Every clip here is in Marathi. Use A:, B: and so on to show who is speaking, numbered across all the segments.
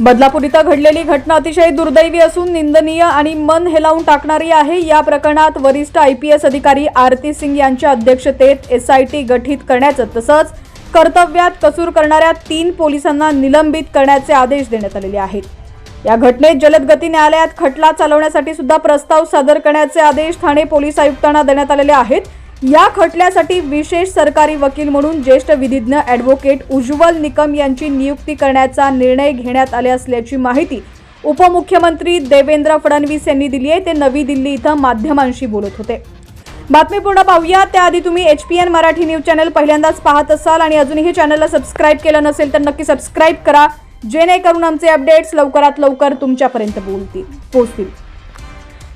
A: बदलापूर इथं घडलेली घटना अतिशय दुर्दैवी असून निंदनीय आणि मन हेलावून टाकणारी आहे. या प्रकरणात वरिष्ठ आय पी एस अधिकारी आरती सिंग यांच्या अध्यक्षतेत एस आय टी गठीत करण्याचं तसंच कर्तव्यात कसूर करणाऱ्या तीन पोलिसांना निलंबित करण्याचे आदेश देण्यात आलेले आहेत. या घटनेत जलद गती न्यायालयात खटला चालवण्यासाठी सुद्धा प्रस्ताव सादर करण्याचे आदेश ठाणे पोलीस आयुक्तांना देण्यात आलेले आहेत. या खटल्यासाठी विशेष सरकारी वकील म्हणून ज्येष्ठ विधिज्ञ ॲडव्होकेट उज्ज्वल निकम यांची नियुक्ती करण्याचा निर्णय घेण्यात आले असल्याची माहिती उपमुख्यमंत्री देवेंद्र फडणवीस यांनी दिली आहे. ते नवी दिल्ली इथं माध्यमांशी बोलत होते. बातमी पूर्ण पाहूया. त्याआधी तुम्ही H P N Marathi news channel पहिल्यांदाच पाहत असाल आणि अजूनही चॅनलला सबस्क्राईब केलं नसेल तर नक्की सबस्क्राईब करा. जेणेकरून आमचे अपडेट्स लवकरात लवकर तुमच्यापर्यंत बोलतील पोहोचतील.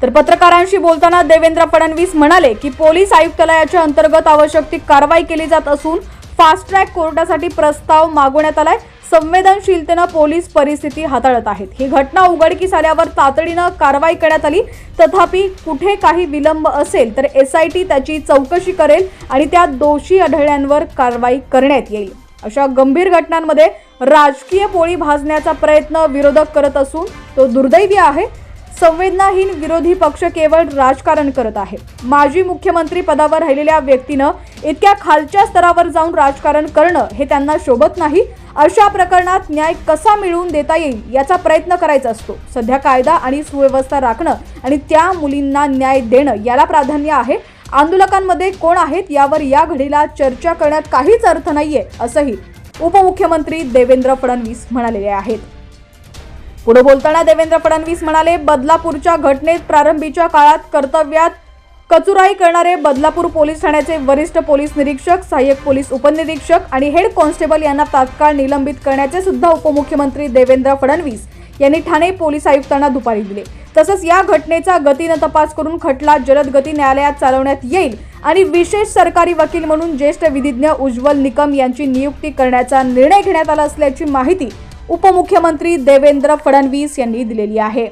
A: तर पत्रकारांशी बोलताना देवेंद्र फडणवीस म्हणाले की पोलीस आयुक्तालयाच्या अंतर्गत आवश्यक ती कारवाई केली जात असून फास्ट ट्रॅक कोर्टासाठी प्रस्ताव मागवण्यात आलाय. संवेदनशीलतेनं पोलीस परिस्थिती हाताळत आहेत. ही घटना उघडकीस आल्यावर तातडीनं कारवाई करण्यात आली. तथापि कुठे काही विलंब असेल तर एस आय टी त्याची चौकशी करेल आणि त्या दोषी आढळल्यांवर कारवाई करण्यात येईल. अशा गंभीर घटनांमध्ये राजकीय पोळी भाजण्याचा प्रयत्न विरोधक करत असून तो दुर्दैवी आहे. संवेदनाहीन विरोधी पक्ष केवळ राजकारण करत आहे. माजी मुख्यमंत्री पदावर राहिलेल्या व्यक्तीनं इतक्या खालच्या स्तरावर जाऊन राजकारण करणं हे त्यांना शोभत नाही. अशा प्रकरणात न्याय कसा मिळवून देता येईल याचा प्रयत्न करायचा असतो. सध्या कायदा आणि सुव्यवस्था राखणं आणि त्या मुलींना न्याय देणं याला प्राधान्य आहे. आंदोलकांमध्ये कोण आहेत यावर या घडीला चर्चा करण्यात काहीच अर्थ नाहीये असंही उपमुख्यमंत्री देवेंद्र फडणवीस म्हणालेले आहेत. पुढे बोलताना देवेंद्र फडणवीस म्हणाले बदलापूरच्या घटनेत प्रारंभीच्या काळात कर्तव्यात कचुराई करणारे बदलापूर पोलीस ठाण्याचे वरिष्ठ पोलीस निरीक्षक सहाय्यक पोलीस उपनिरीक्षक आणि हेड कॉन्स्टेबल यांना तात्काळ निलंबित करण्याचे सुद्धा उपमुख्यमंत्री देवेंद्र फडणवीस यांनी ठाणे पोलीस आयुक्तांना दुपारी दिले. तसंच या घटनेचा गतीनं तपास करून खटला जलद गती न्यायालयात चालवण्यात येईल आणि विशेष सरकारी वकील म्हणून ज्येष्ठ विधिज्ञ उज्ज्वल निकम यांची नियुक्ती करण्याचा निर्णय घेण्यात आला असल्याची माहिती उपमुख्यमंत्री देवेंद्र फडणवीस यांनी दिलेली आहे.